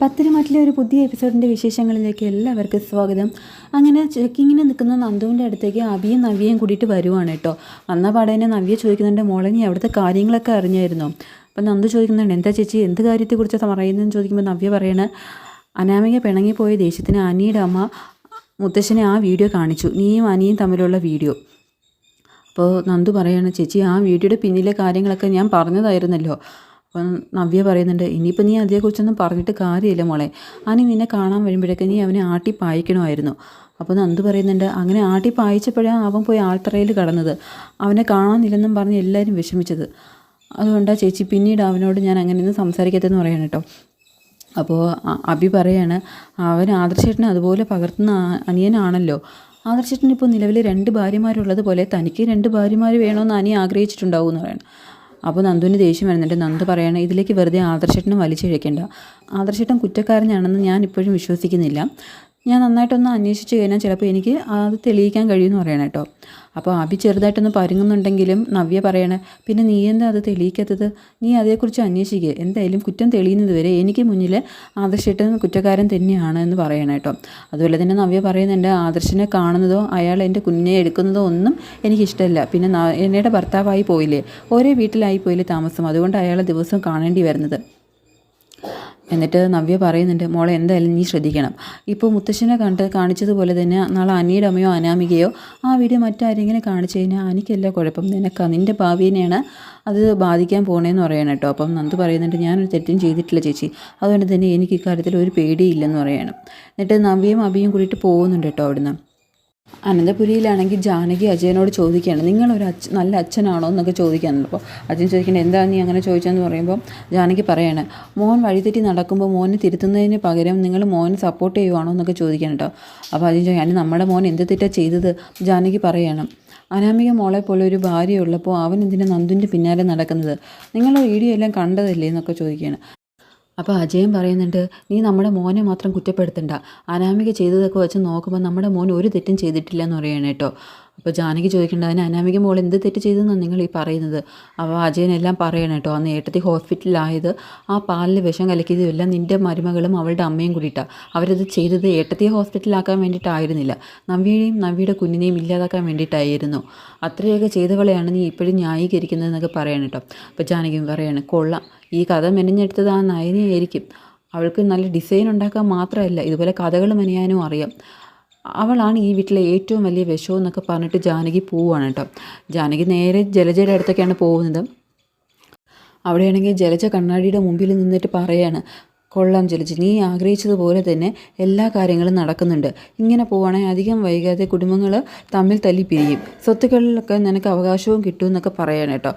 പത്തിരിമാറ്റിലെ ഒരു പുതിയ എപ്പിസോഡിന്റെ വിശേഷങ്ങളിലേക്ക് എല്ലാവർക്കും സ്വാഗതം. അങ്ങനെ ചെക്കിങ്ങിന് നിൽക്കുന്ന നന്ദുവിന്റെ അടുത്തേക്ക് അവിയും നവ്യയും കൂടിയിട്ട് വരുവാണ് കേട്ടോ. അന്നാ പാടേനെ നവ്യ ചോദിക്കുന്നുണ്ട് മോളെ നീ അവിടുത്തെ കാര്യങ്ങളൊക്കെ അറിഞ്ഞായിരുന്നോ? അപ്പം നന്ദു ചോദിക്കുന്നുണ്ട് എന്താ ചേച്ചി എന്ത് കാര്യത്തെക്കുറിച്ചാണ് പറയുന്നതെന്ന്? ചോദിക്കുമ്പോൾ നവ്യ പറയണ അനാമിക പിണങ്ങിപ്പോയ ദേഷ്യത്തിന് അനിയുടെ അമ്മ മുത്തശ്ശനെ ആ വീഡിയോ കാണിച്ചു. നീയും അനിയും തമ്മിലുള്ള വീഡിയോ. അപ്പോൾ നന്ദു പറയുകയാണ് ചേച്ചി ആ വീഡിയോയുടെ പിന്നിലെ കാര്യങ്ങളൊക്കെ ഞാൻ പറഞ്ഞതായിരുന്നല്ലോ. അപ്പം നവ്യ പറയുന്നുണ്ട് ഇനിയിപ്പോൾ നീ അതേക്കുറിച്ചൊന്നും പറഞ്ഞിട്ട് കാര്യമില്ല മോളെ. അനി നിന്നെ കാണാൻ വരുമ്പോഴൊക്കെ നീ അവനെ ആട്ടി പായിക്കണമായിരുന്നു. അപ്പോൾ നന്ദു പറയുന്നുണ്ട് അങ്ങനെ ആട്ടി പായിച്ചപ്പോഴാണ് അവൻ പോയി ആൾത്തറയിൽ കടന്നത്. അവനെ കാണാനില്ലെന്നും പറഞ്ഞ് എല്ലാവരും വിഷമിച്ചത്. അതുകൊണ്ടാണ് ചേച്ചി പിന്നീട് അവനോട് ഞാൻ അങ്ങനെയൊന്നും സംസാരിക്കത്തെന്ന് പറയണം കേട്ടോ. അപ്പോൾ അബി പറയാണ് അവൻ ആദർശേട്ടനെ അതുപോലെ പകർത്തുന്ന അനിയനാണല്ലോ. ആദർശേട്ടനിപ്പോൾ നിലവിൽ രണ്ട് ഭാര്യമാരുള്ളത് പോലെ തനിക്ക് രണ്ട് ഭാര്യമാർ വേണമെന്ന് അനി ആഗ്രഹിച്ചിട്ടുണ്ടാവും എന്ന് പറയണം. അപ്പോൾ നന്ദുവിന് ദേഷ്യം വരുന്നുണ്ട്. നന്ദു പറയണം ഇതിലേക്ക് വെറുതെ ആദർശേട്ടനും വലിച്ചിഴക്കേണ്ട. ആദർശേട്ടൻ കുറ്റക്കാരനാണെന്ന് ഞാൻ ഇപ്പോഴും വിശ്വസിക്കുന്നില്ല. ഞാൻ നന്നായിട്ടൊന്ന് അന്വേഷിച്ച് കഴിഞ്ഞാൽ ചിലപ്പോൾ എനിക്ക് അത് തെളിയിക്കാൻ കഴിയുമെന്ന് പറയണം കേട്ടോ അപ്പോൾ അഭി ചെറുതായിട്ടൊന്ന് പരുങ്ങുന്നുണ്ടെങ്കിലും നവ്യ പറയണേ പിന്നെ നീ എന്താ അത് തെളിയിക്കാത്തത്? നീ അതേക്കുറിച്ച് അന്വേഷിക്കുക എന്തായാലും കുറ്റം തെളിയുന്നത് വരെ എനിക്ക് മുന്നിൽ ആദർശിട്ട് കുറ്റക്കാരൻ തന്നെയാണ് എന്ന് പറയണം കേട്ടോ അതുപോലെ തന്നെ നവ്യ പറയുന്നുണ്ട് ആദർശിനെ കാണുന്നതോ അയാൾ എന്റെ കുഞ്ഞിനെ എടുക്കുന്നതോ ഒന്നും എനിക്കിഷ്ടമല്ല. പിന്നെ എന്നയുടെ ഭർത്താവായി പോയില്ലേ? ഒരേ വീട്ടിലായി പോയില്ലേ താമസം? അതുകൊണ്ട് അയാളെ ദിവസം കാണേണ്ടി വരുന്നത്. എന്നിട്ട് നവ്യ പറയുന്നുണ്ട് മോളെ എന്തായാലും നീ ശ്രദ്ധിക്കണം. ഇപ്പോൾ മുത്തശ്ശനെ കണ്ട് കാണിച്ചതുപോലെ തന്നെ നാളെ അനിയുടെ അമ്മയോ അനാമികയോ ആ വീഡിയോ മറ്റാരെങ്കിലും കാണിച്ചു കഴിഞ്ഞാൽ അനിക്കല്ല കുഴപ്പം. നിനക്കാ നിന്റെ ഭാവിനെയാണ് അത് ബാധിക്കാൻ പോണേന്ന് പറയണം കേട്ടോ. അപ്പം നന്ദു പറയുന്നുണ്ട് ഞാനൊരു തെറ്റും ചെയ്തിട്ടില്ല ചേച്ചി. അതുകൊണ്ട് തന്നെ എനിക്ക് ഇക്കാര്യത്തിൽ ഒരു പേടിയില്ലെന്ന് പറയണം. എന്നിട്ട് നവ്യയും അബിയും കൂടിയിട്ട് പോകുന്നുണ്ട് കേട്ടോ അവിടുന്ന്. അനന്തപുരിയിലാണെങ്കിൽ ജാനകി അജയനോട് ചോദിക്കുകയാണ് നിങ്ങളൊരു അച്ഛ നല്ല അച്ഛനാണോ? എന്നൊക്കെ ചോദിക്കാനുണ്ട് അപ്പോൾ അച്ഛൻ ചോദിക്കേണ്ടത് എന്താ നീ അങ്ങനെ ചോദിച്ചതെന്ന് പറയുമ്പോൾ ജാനകി പറയാണ് മോൻ വഴിതെറ്റി നടക്കുമ്പോൾ മോനെ തിരുത്തുന്നതിന് പകരം നിങ്ങൾ മോനെ സപ്പോർട്ട് ചെയ്യുവാണോ? എന്നൊക്കെ ചോദിക്കാൻ കേട്ടോ അപ്പോൾ അജയൻ ചോദിക്കാൻ നമ്മുടെ മോൻ എന്ത് തെറ്റാണ് ചെയ്തത്? ജാനകി പറയണം അനാമിക മോളെ പോലെ ഒരു ഭാര്യ ഉള്ളപ്പോൾ അവൻ എന്തിനാ നന്ദുവിന്റെ പിന്നാലെ നടക്കുന്നത്? നിങ്ങൾ വീഡിയോ എല്ലാം കണ്ടതല്ലേ? എന്നൊക്കെ ചോദിക്കുകയാണ്. അപ്പോൾ അജയൻ പറയുന്നുണ്ട് നീ നമ്മുടെ മോനെ മാത്രം കുറ്റപ്പെടുത്തണ്ട. അനാമിക ചെയ്തതൊക്കെ വെച്ച് നോക്കുമ്പോൾ നമ്മുടെ മോൻ ഒരു തെറ്റും ചെയ്തിട്ടില്ല എന്ന് പറയണം കേട്ടോ. അപ്പോൾ ജാനകി ചോദിക്കേണ്ട അതിന് അനാമിക മോൾ എന്ത് തെറ്റ് ചെയ്തെന്നാണ് നിങ്ങൾ ഈ പറയുന്നത്? അപ്പോൾ അജയനെല്ലാം പറയണം കേട്ടോ അന്ന് ഏട്ടത്തി ഹോസ്പിറ്റലിലായത് ആ പാലിൽ വിഷം കലക്കിയതും എല്ലാം നിന്റെ മരുമകളും അവളുടെ അമ്മയും കൂടിയിട്ടാണ് അവരത് ചെയ്തത് ഏട്ടത്തിയെ ഹോസ്പിറ്റലിലാക്കാൻ വേണ്ടിയിട്ടായിരുന്നില്ല. നവ്യയെയും നവ്യയുടെ കുഞ്ഞിനെയും ഇല്ലാതാക്കാൻ വേണ്ടിയിട്ടായിരുന്നു. അത്രയൊക്കെ ചെയ്തവളെയാണ് നീ ഇപ്പോഴും ന്യായീകരിക്കുന്നതെന്നൊക്കെ പറയണം കേട്ടോ. അപ്പോൾ ജാനകി പറയാണ് കൊള്ള. ഈ കഥ മെനഞ്ഞെടുത്തത് ആ നയനയായിരിക്കും. അവൾക്ക് നല്ല ഡിസൈൻ ഉണ്ടാക്കാൻ മാത്രമല്ല ഇതുപോലെ കഥകൾ മെനയാനും അറിയാം. അവളാണ് ഈ വീട്ടിലെ ഏറ്റവും വലിയ വിഷവും എന്നൊക്കെ പറഞ്ഞിട്ട് ജാനകി പോവുകയാണ് കേട്ടോ. ജാനകി നേരെ ജലജയുടെ അടുത്തൊക്കെയാണ് പോകുന്നത്. അവിടെയാണെങ്കിൽ ജലജ കണ്ണാടിയുടെ മുമ്പിൽ നിന്നിട്ട് പറയാണ് കൊള്ളാം ജലജ നീ ആഗ്രഹിച്ചതുപോലെ തന്നെ എല്ലാ കാര്യങ്ങളും നടക്കുന്നുണ്ട്. ഇങ്ങനെ പോവുകയാണെങ്കിൽ അധികം വൈകാതെ കുടുംബങ്ങൾ തമ്മിൽ തല്ലി പിരിയും സ്വത്തുക്കളിലൊക്കെ നിനക്ക് അവകാശവും കിട്ടും എന്നൊക്കെ പറയാണ് കേട്ടോ.